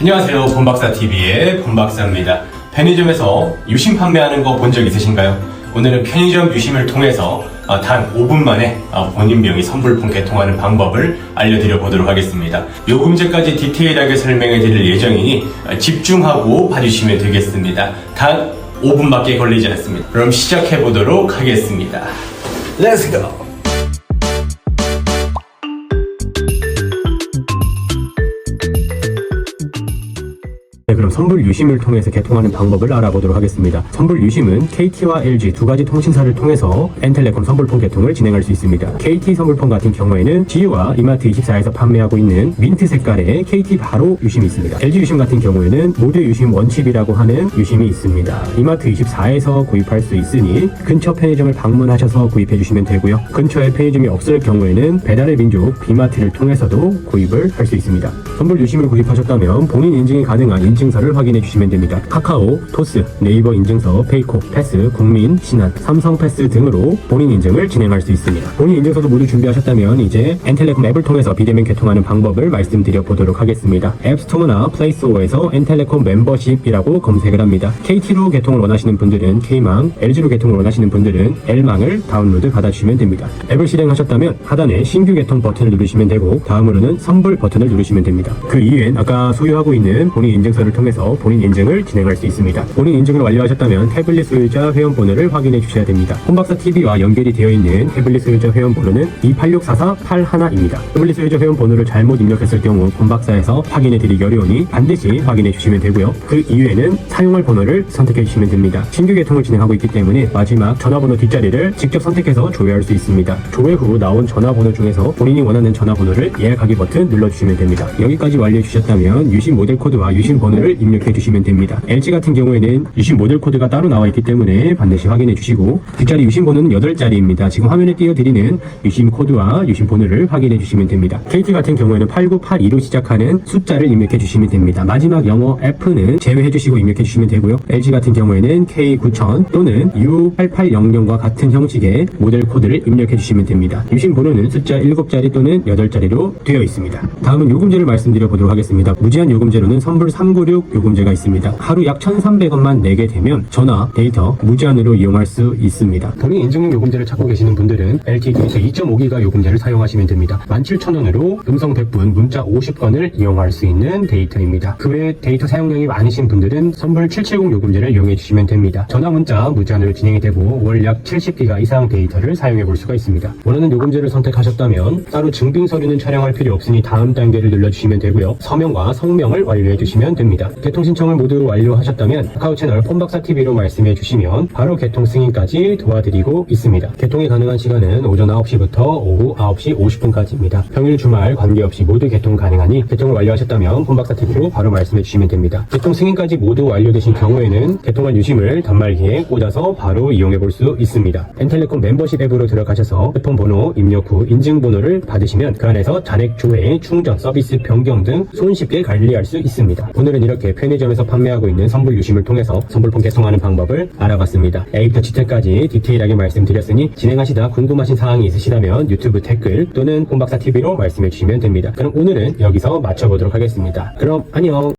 안녕하세요. 본박사TV의 본박사입니다. 편의점에서 유심 판매하는 거 본 적 있으신가요? 오늘은 편의점 유심을 통해서 아, 단 5분 만에 아, 본인 명의 선불폰 개통하는 방법을 알려드려 보도록 하겠습니다. 요금제까지 디테일하게 설명해 드릴 예정이니 아, 집중하고 봐주시면 되겠습니다. 단 5분밖에 걸리지 않습니다. 그럼 시작해 보도록 하겠습니다. Let's go! 네, 그럼 선불 유심을 통해서 개통하는 방법을 알아보도록 하겠습니다. 선불 유심은 KT와 LG 두 가지 통신사를 통해서 엔텔레콤 선불폰 개통을 진행할 수 있습니다. KT 선불폰 같은 경우에는 GU와 이마트 24에서 판매하고 있는 민트 색깔의 KT 바로 유심이 있습니다. LG 유심 같은 경우에는 모두 유심 원칩이라고 하는 유심이 있습니다. 이마트 24에서 구입할 수 있으니 근처 편의점을 방문하셔서 구입해 주시면 되고요. 근처에 편의점이 없을 경우에는 배달의 민족 비마트를 통해서도 구입을 할 수 있습니다. 선불 유심을 구입하셨다면 본인 인증이 가능한 인증서를 확인해 주시면 됩니다. 카카오, 토스, 네이버 인증서, 페이코, 패스, 국민, 신한, 삼성 패스 등으로 본인 인증을 진행할 수 있습니다. 본인 인증서도 모두 준비하셨다면 이제 엔텔레콤 앱을 통해서 비대면 개통하는 방법을 말씀드려 보도록 하겠습니다. 앱스토어나 플레이스토어에서 엔텔레콤 멤버십이라고 검색을 합니다. KT로 개통을 원하시는 분들은 K망, LG로 개통을 원하시는 분들은 L망을 다운로드 받아주시면 됩니다. 앱을 실행하셨다면 하단에 신규 개통 버튼을 누르시면 되고 다음으로는 선불 버튼을 누르시면 됩니다. 그 이후엔 아까 소유하고 있는 본인 인증서를 통해서 본인 인증을 진행할 수 있습니다. 본인 인증을 완료하셨다면 태블릿 소유자 회원번호를 확인해 주셔야 됩니다. 홈박사 TV와 연결이 되어 있는 태블릿 소유자 회원번호는 2864481입니다. 태블릿 소유자 회원번호를 잘못 입력했을 경우 홈박사에서 확인해 드리기 어려우니 반드시 확인해 주시면 되고요. 그 이후에는 사용할 번호를 선택해 주시면 됩니다. 신규 개통을 진행하고 있기 때문에 마지막 전화번호 뒷자리를 직접 선택해서 조회할 수 있습니다. 조회 후 나온 전화번호 중에서 본인이 원하는 전화번호를 예약하기 버튼 눌러주시면 됩니다. 여기까지 완료해 주셨다면 유심 모델 코드와 유심 번호 를 입력해 주시면 됩니다. LG 같은 경우에는 유심 모델 코드가 따로 나와 있기 때문에 반드시 확인해 주시고 뒷자리 유심 번호는 8자리입니다. 지금 화면에 띄워드리는 유심 코드와 유심 번호를 확인해 주시면 됩니다. KT 같은 경우에는 8982로 시작하는 숫자를 입력해 주시면 됩니다. 마지막 영어 F는 제외해 주시고 입력해 주시면 되고요. LG 같은 경우에는 K9000 또는 U8800과 같은 형식의 모델 코드를 입력해 주시면 됩니다. 유심 번호는 숫자 7자리 또는 8자리로 되어 있습니다. 다음은 요금제를 말씀드려 보도록 하겠습니다. 무제한 요금제로는 선불 396 요금제가 있습니다. 하루 약 1,300원만 내게 되면 전화, 데이터 무제한으로 이용할 수 있습니다. 본인 인증 요금제를 찾고 계시는 분들은 LTE에서 2.5기가 요금제를 사용하시면 됩니다. 17,000원으로 음성 100분, 문자 50건을 이용할 수 있는 데이터입니다. 그 외에 데이터 사용량이 많으신 분들은 선불 770 요금제를 이용해 주시면 됩니다. 전화, 문자 무제한으로 진행이 되고 월 약 70기가 이상 데이터를 사용해 볼 수가 있습니다. 원하는 요금제를 선택하셨다면 따로 증빙 서류는 촬영할 필요 없으니 다음 단계를 눌러주시면 되고요. 서명과 성명을 완료해 주시면 됩니다. 개통 신청을 모두 완료하셨다면 카카오 채널 폰박사 TV로 말씀해 주시면 바로 개통 승인까지 도와드리고 있습니다. 개통이 가능한 시간은 오전 9시부터 오후 9시 50분까지입니다. 평일 주말 관계없이 모두 개통 가능하니 개통을 완료하셨다면 폰박사 TV로 바로 말씀해 주시면 됩니다. 개통 승인까지 모두 완료되신 경우에는 개통한 유심을 단말기에 꽂아서 바로 이용해 볼 수 있습니다. 엔텔레콤 멤버십 앱으로 들어가셔서 휴대폰 번호 입력 후 인증 번호를 받으시면 그 안에서 잔액 조회, 충전, 서비스 변경 등 손쉽게 관리할 수 있습니다. 오늘 은 이렇게 편의점에서 판매하고 있는 선불 유심을 통해서 선불폰 개통하는 방법을 알아봤습니다. A부터 G까지 디테일하게 말씀드렸으니 진행하시다 궁금하신 사항이 있으시다면 유튜브 댓글 또는 폰박사 TV로 말씀해 주시면 됩니다. 그럼 오늘은 여기서 마쳐보도록 하겠습니다. 그럼 안녕!